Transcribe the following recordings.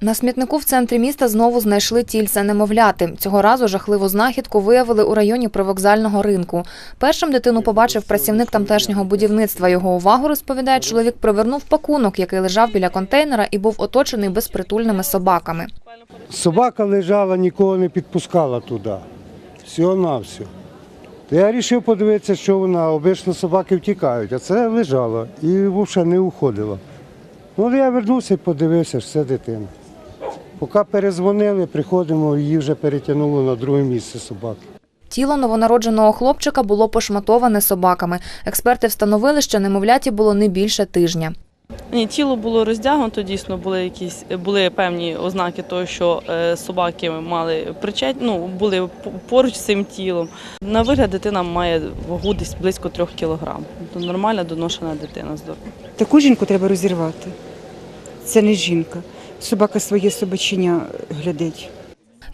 На смітнику в центрі міста знову знайшли тільце немовляти. Цього разу жахливу знахідку виявили у районі привокзального ринку. Першим дитину побачив працівник тамтешнього будівництва. Його увагу розповідає, чоловік привернув пакунок, який лежав біля контейнера і був оточений безпритульними собаками. Собака лежала, нікого не підпускала туди. Всього на все. То я вирішив подивитися, що вона. Обично собаки втікають, а це лежало і взагалі не уходила. Ну, я вернувся і подивився, що це дитина. Поки перезвонили, приходимо, її вже перетягнуло на друге місце собаки. Тіло новонародженого хлопчика було пошматоване собаками. Експерти встановили, що немовляті було не більше тижня. Ні, тіло було роздягнуто, дійсно були якісь були певні ознаки того, що е, собаки мали причет, ну, були поруч з цим тілом. На вигляд дитина має вагу десь близько трьох кілограм. Тобто нормальна доношена дитина здорова. Таку жінку треба розірвати. Це не жінка. Собака своє собачення глядить.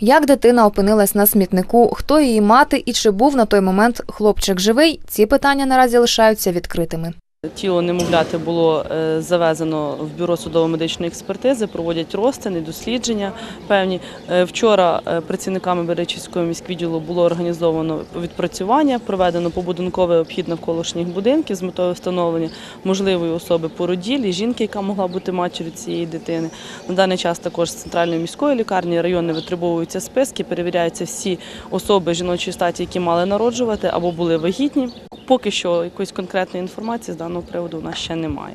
Як дитина опинилась на смітнику, хто її мати і чи був на той момент хлопчик живий? Ці питання наразі лишаються відкритими. Тіло немовляти було е, завезено в бюро судово-медичної експертизи, проводять розтини, дослідження певні. Е, Вчора е, працівниками Беречівського міськвідділу було організовано відпрацювання, проведено побудинковий обхід навколишніх будинків з метою встановлення можливої особи породілі, жінки, яка могла бути матір'ю цієї дитини. На даний час також з центральної міської лікарні райони витребовуються списки, перевіряються всі особи жіночої статі, які мали народжувати або були вагітні. Поки що якоїсь конкретної інформації з даного приводу у нас ще немає.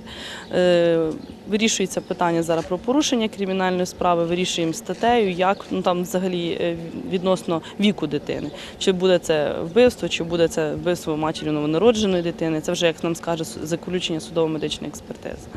Е, вирішується питання зараз про порушення кримінальної справи, вирішуємо статтею, як ну там взагалі е, відносно віку дитини. Чи буде це вбивство, чи буде це вбивство матері новонародженої дитини. Це вже як нам скаже заключення судово-медичної експертизи.